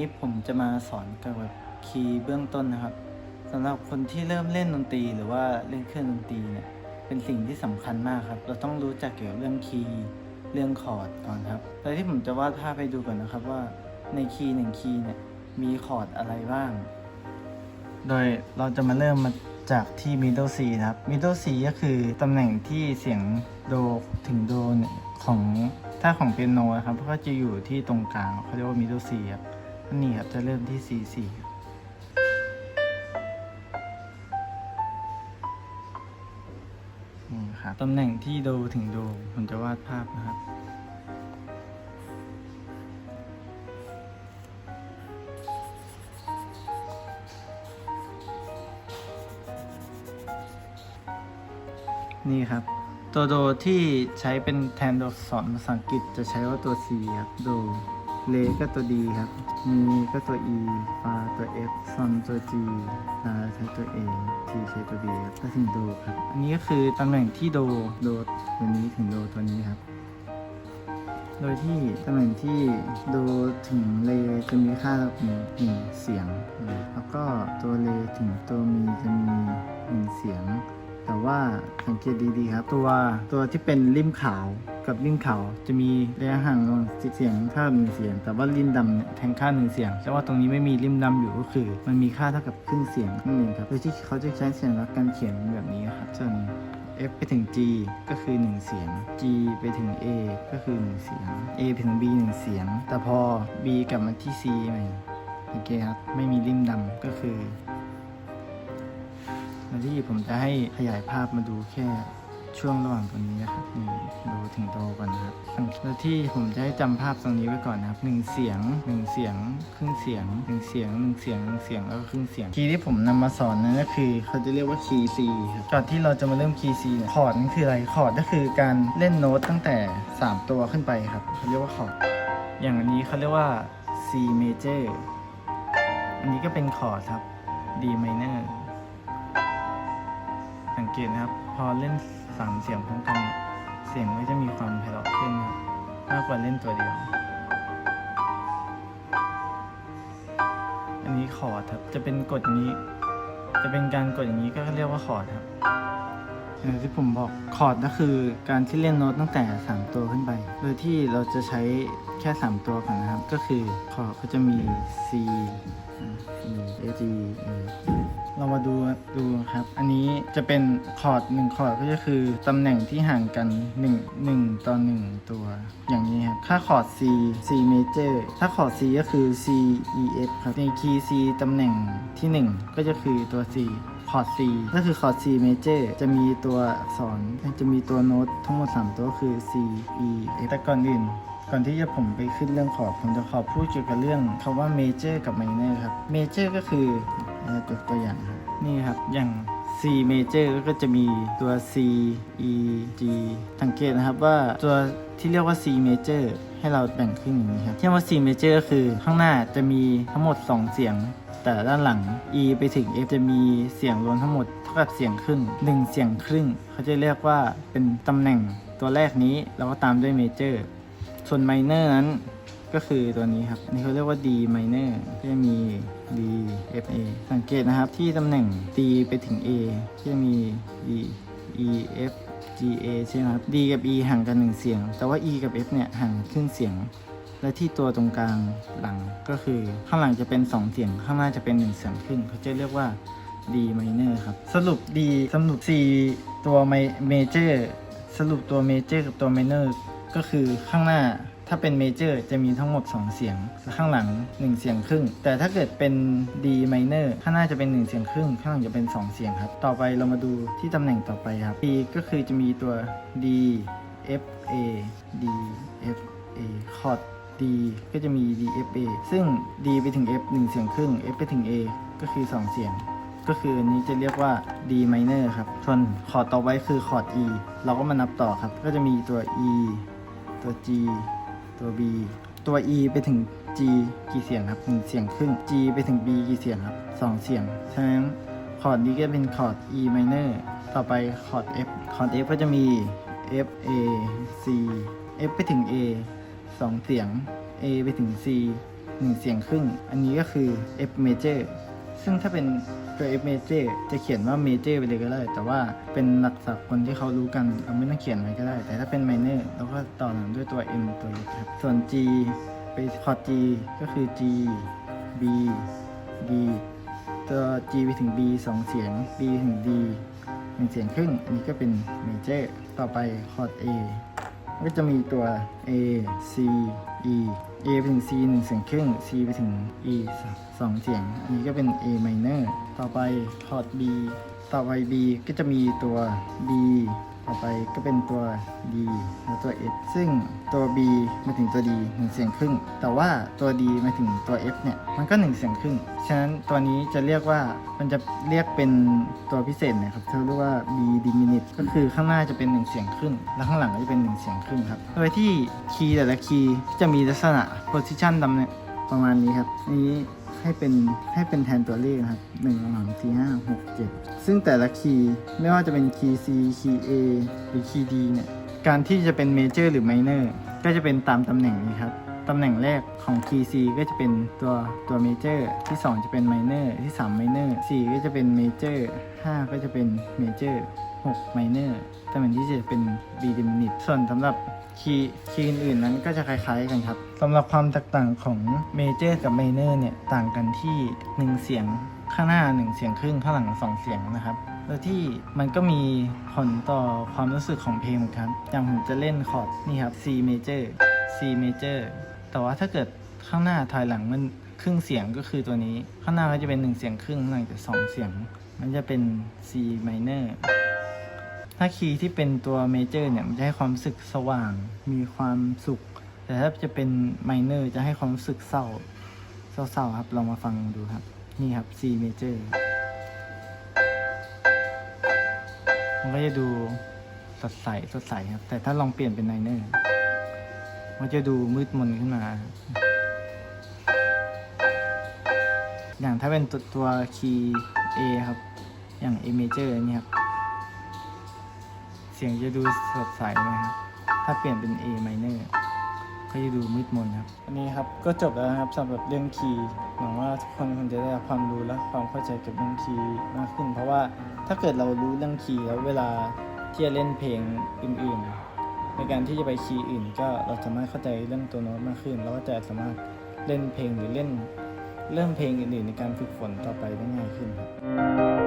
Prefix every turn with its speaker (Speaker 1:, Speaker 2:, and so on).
Speaker 1: นี้ผมจะมาสอนเกี่ยวกับคีย์เบื้องต้นนะครับสำหรับคนที่เริ่มเล่นดนตรีหรือว่าเล่นเครื่องดนตรีเนี่ยเป็นสิ่งที่สำคัญมากครับ เราต้องรู้จักเกี่ยวกับเรื่องคีย์เรื่องคอร์ดก่อนครับโดยที่ผมจะวาดภาพให้ดูก่อนนะครับว่าในคีย์หนึ่งคีย์เนี่ยมีคอร์ดอะไรบ้าง โดยเราจะมาเริ่มมาจากที่ middle C นะครับ middle C ก็คือตำแหน่งที่เสียงโดถึงโดเนี่ยของถ้าของเปียโนนะครับก็จะอยู่ที่ตรงกลางเขาเรียกว่า middle C ครับ นนี้ครับจะเริ่มที่ C C นี่ครับตำแหน่งที่โดถึงโด ผมจะวาดภาพนะครับ นี่ครับ ตัวโดที่ใช้เป็นแทนตัวสอนภาษาอังกฤษจะใช้ว่าตัว C ครับ โด เลก็ตัว D ครับ มีก็ตัว E ฟาตัว F ซอนตัว G ลาใช้ตัว A T ใช้ตัว B ครับก็ถึงโดครับ อันนี้ก็คือตำแหน่งที่โด โดตัวนี้ถึงโดตัวนี้ครับ โดยที่ตำแหน่งที่โดถึงเลจะมีค่าหนึ่งหนึ่งเสียง แล้วก็ตัวเลถึงตัวมีจะมีหนึ่งเสียง แต่ว่าสังเกตดีๆครับ ตัวตัวที่เป็นริมขาว กับริมขาวจะมีระยะห่างระหว่างเสียงเท่าหนึ่งเสียง แต่ว่าริมดำเนี่ยแทนค่าหนึ่งเสียง แต่ว่าตรงนี้ไม่มีริมดำอยู่ก็คือ มันมีค่าเท่ากับครึ่งเสียงนั่นเองครับโดยที่เขาจะใช้เสัญลักการเขียนแบบนี้ครับส่วน F ไปถึง G ก็คือ 1 เสียง G ไปถึง A ก็คือ 1 เสียง A ไปถึง B 1 เสียง แต่พอ B กลับมาที่ C ใหม่โอเคครับ ไม่มีริมดำก็คือที่ผมจะให้ขยายภาพมาดูแค่ ช่วงระหว่างตรงนี้นะครับนี่ดูถึงโตก่อนนะครับแล้วที่ผมจะให้จำภาพตรงนี้ไว้ก่อนนะครับหนึ่งเสียงหนึ่งเสียง ครึ่งเสียงหนึ่งเสียงหนึ่งเสียงหนึ่งเสียงแล้วก็ครึ่งเสียง คีย์ที่ผมนำมาสอนนั้นก็คือ เขาจะเรียกว่าคีย์ C ครับก่อนที่เราจะมาเริ่มคีย์ C เนี่ยคอร์ดนั่นคืออะไรคอร์ดก็คือการเล่นโน้ตตั้งแต่ 3 ตัวขึ้นไปครับเขาเรียกว่าคอร์ดอย่างอันนี้เขาเรียกว่า C major อันนี้ก็เป็นคอร์ดครับ D minor ตนะครับ พอเล่นสามเสียงพร้อมกัน เสียงก็จะมีความไพเราะขึ้นครับมากกว่าเล่นตัวเดียว อันนี้คอร์ดครับจะเป็นกดอย่างนี้ จะเป็นการกดอย่างนี้ก็เรียกว่าคอร์ดครับอย่างที่ผมบอกคอร์ดก็คือการที่เล่นโน้ตตั้งแต่ 3 ตัวขึ้นไป โดยที่เราจะใช้แค่ 3 ตัวก่อนนะครับ ก็คือคอร์ดก็จะมี C C F G A เรามาดูดูครับ อันนี้จะเป็นคอร์ดหนึ่งคอร์ดก็จะคือตำแหน่งที่ห่างกัน1 1ต่อ1 ตัว อย่างนี้ครับ ค่าคอร์ด C C major ถ้าคอร์ด C ก็คือ C E F ครับ ในคีย์ C ตำแหน่งที่ 1 ก็จะคือตัว C คอร์ด C ก็คือคอร์ด C major จะมีตัวอักษรจะมีตัวโน้ตทั้งหมด 3 ตัวก็คือ C E F แต่ก่อนอื่นก่อนที่จะผมไปขึ้นเรื่องคอร์ดผมจะขอพูดเกี่ยวกับเรื่องคำว่า major กับ minor ครับ major ก็คือเอ่อ ตัวตัวอย่างนี่ครับอย่าง C major ก็จะมีตัว C E G สังเกตนะครับว่าตัวที่เรียกว่า C major ให้เราแบ่งขึ้นอย่างนี้ครับที่ว่า C major คือข้างหน้าจะมีทั้งหมด 2 เสียง แต่ด้านหลัง E ไปถึง F จะมีเสียงรวมทั้งหมดเท่ากับเสียงครึ่ง1เสียงครึ่งเขาจะเรียกว่าเป็นตำแหน่งตัวแรกนี้แล้วก็ตามด้วย major ส่วน minor นั้น ก็คือตัวนี้ครับอันนี้เขาเรียกว่า D minor ก็จะมี D F A สังเกตนะครับที่ตำแหน่ง D ไปถึง A ก็จะมี D E F G A ใช่ไหมครับ D กับ E ห่างกันหนึ่งเสียง แต่ว่า E กับ F เนี่ยห่างครึ่งเสียง และที่ตัวตรงกลางหลังก็คือข้างหลังจะเป็น 2 เสียง ข้างหน้าจะเป็น 1 เสียงขึ้น เขาจะเรียกว่า D minor ครับ สรุป D สรุป C ตัว major สรุปตัว major กับตัว minor ก็คือข้างหน้า ถ้าเป็น major จะมีทั้งหมด 2 เสียง ข้างหลัง 1 เสียงครึ่ง แต่ถ้าเกิดเป็น D minor ข้างหน้าจะเป็น 1 เสียงครึ่ง ข้างหลังจะเป็น 2 เสียงครับ ต่อไปเรามาดูที่ตำแหน่งต่อไปครับ D ก็คือจะมีตัว D F A D F A คอร์ด D ก็จะมี D F A ซึ่ง D ไปถึง F 1 เสียงครึ่ง F ไปถึง A ก็คือ 2 เสียงก็คืออันนี้จะเรียกว่า D minor ครับ ส่วนคอร์ดต่อไปคือคอร์ด E เราก็มานับต่อครับ ก็จะมีตัว E ตัว G ตัว B ตัว E ไปถึง G กี่เสียงครับหนึ่งเสียงครึ่ง G ไปถึง B กี่เสียงครับสองเสียง ฉะนั้นคอร์ดนี้ก็เป็นคอร์ด E minor ต่อไปคอร์ด F คอร์ด F ก็จะมี F A C F ไปถึง A สองเสียง A ไปถึง C หนึ่งเสียงครึ่ง อันนี้ก็คือ F major ซึ่งถ้าเป็นตัว F major จะเขียนว่า major ไปเลยก็ได้ แต่ว่าเป็นหลักสากลที่เขารู้กันเราไม่ต้องเขียนไว้ก็ได้ แต่ถ้าเป็น minor ก็ต่อหลังด้วยตัว M ตัว F ครับ ส่วน G ไปคอร์ด G ก็คือ G B D ตัว G ไปถึง B สองเสียง B ถึง D หนึ่งเสียงครึ่ง อันนี้ก็เป็น major ต่อไปคอร์ด A ก็จะมีตัว A C E A ไปถึง C หนึ่งเสียงครึ่ง C ไปถึง E สองเสียง อันนี้ก็เป็น A minor ต่อไปคอร์ด B ต่อไป B ก็จะมีตัว B ต่อไปก็เป็นตัว D แล้วตัว F ซึ่งตัว B มาถึงตัว D หนึ่งเสียงครึ่ง แต่ว่าตัว D มาถึงตัว F เนี่ย มันก็หนึ่งเสียงครึ่ง ฉะนั้นตัวนี้จะเรียกว่า มันจะเรียกเป็นตัวพิเศษนะครับเขาเรียกว่า B diminished ก็คือข้างหน้าจะเป็นหนึ่งเสียงครึ่ง แล้วข้างหลังก็จะเป็นหนึ่งเสียงครึ่งครับ โดยที่คีย์แต่ละคีย์จะมีลักษณะ position ตำแหน่งประมาณนี้ครับนี้ ให้เป็นให้เป็นแทนตัวเลขนะครับหนึ่งสองสามสี่ห้าหกเจ็ดซึ่งแต่ละคีย์ไม่ว่าจะเป็นคีย์ C คีย์ A หรือคีย์ D เนี่ยการที่จะเป็นเมเจอร์หรือไมเนอร์ก็จะเป็นตามตำแหน่งนี้ครับตำแหน่งแรกของ key C ก็จะเป็นตัวตัวเมเจอร์ที่ 2 จะเป็นไมเนอร์ที่3ไมเนอร์4ก็จะเป็นเมเจอร์5ก็จะเป็นเมเจอร์ 6ไมเนอร์ตำแหน่งที่จะเป็น B diminished ส่วนสำหรับคีย์คีย์อื่นๆนั้นก็จะคล้ายๆกันครับสำหรับความแตกต่างของเมเจอร์กับไมเนอร์เนี่ย ต่างกันที่ 1 เสียงข้างหน้า 1 เสียงครึ่งข้างหลัง 2 เสียงนะครับโดยที่มันก็มีผลต่อความรู้สึกของเพลงเหมือนกันอย่างผมจะเล่นคอร์ดนี่ครับ C major C major แต่ว่าถ้าเกิดข้างหน้าถอยหลังมันครึ่งเสียงก็คือตัวนี้ ข้างหน้าก็จะเป็น 1 เสียงครึ่งข้างหลังจะ2เสียง มันจะเป็น C minor ถ้าคีย์ที่เป็นตัวเมเจอร์เนี่ยมันจะให้ความรู้สึกสว่าง มีความสุข แต่ถ้าจะเป็นไมเนอร์จะให้ความรู้สึกเศร้า เศร้าๆครับลองมาฟังดูครับ นี่ครับ C major มันก็จะดูสดใสสดใสครับ แต่ถ้าลองเปลี่ยนเป็นไนเนอร์มันจะดูมืดมนขึ้นมา อย่างถ้าเป็นตัวตัวคีย์ A ครับ อย่าง A major นี่ครับ สียงจะดูสดใสนะครับ ถ้าเปลี่ยนเป็น A minor ก็จะดูมืดมนครับอันนี้ครับก็จบแล้วนะครับสำหรับเรื่องคีย์หวังว่าทุกคนคงจะได้ความรู้และความเข้าใจเกี่ยวกับเรื่องคีย์มากขึ้น เพราะว่าถ้าเกิดเรารู้เรื่องคีย์แล้วเวลาที่จะเล่นเพลงอื่น ๆ ในการที่จะไปคีย์อื่น ก็เราสามารถเข้าใจเรื่องตัวโน้ตมากขึ้นแล้วก็จะสามารถเล่นเพลงหรือเล่นเริ่มเพลงอื่นๆในการฝึกฝนต่อไปได้ง่ายขึ้นครับ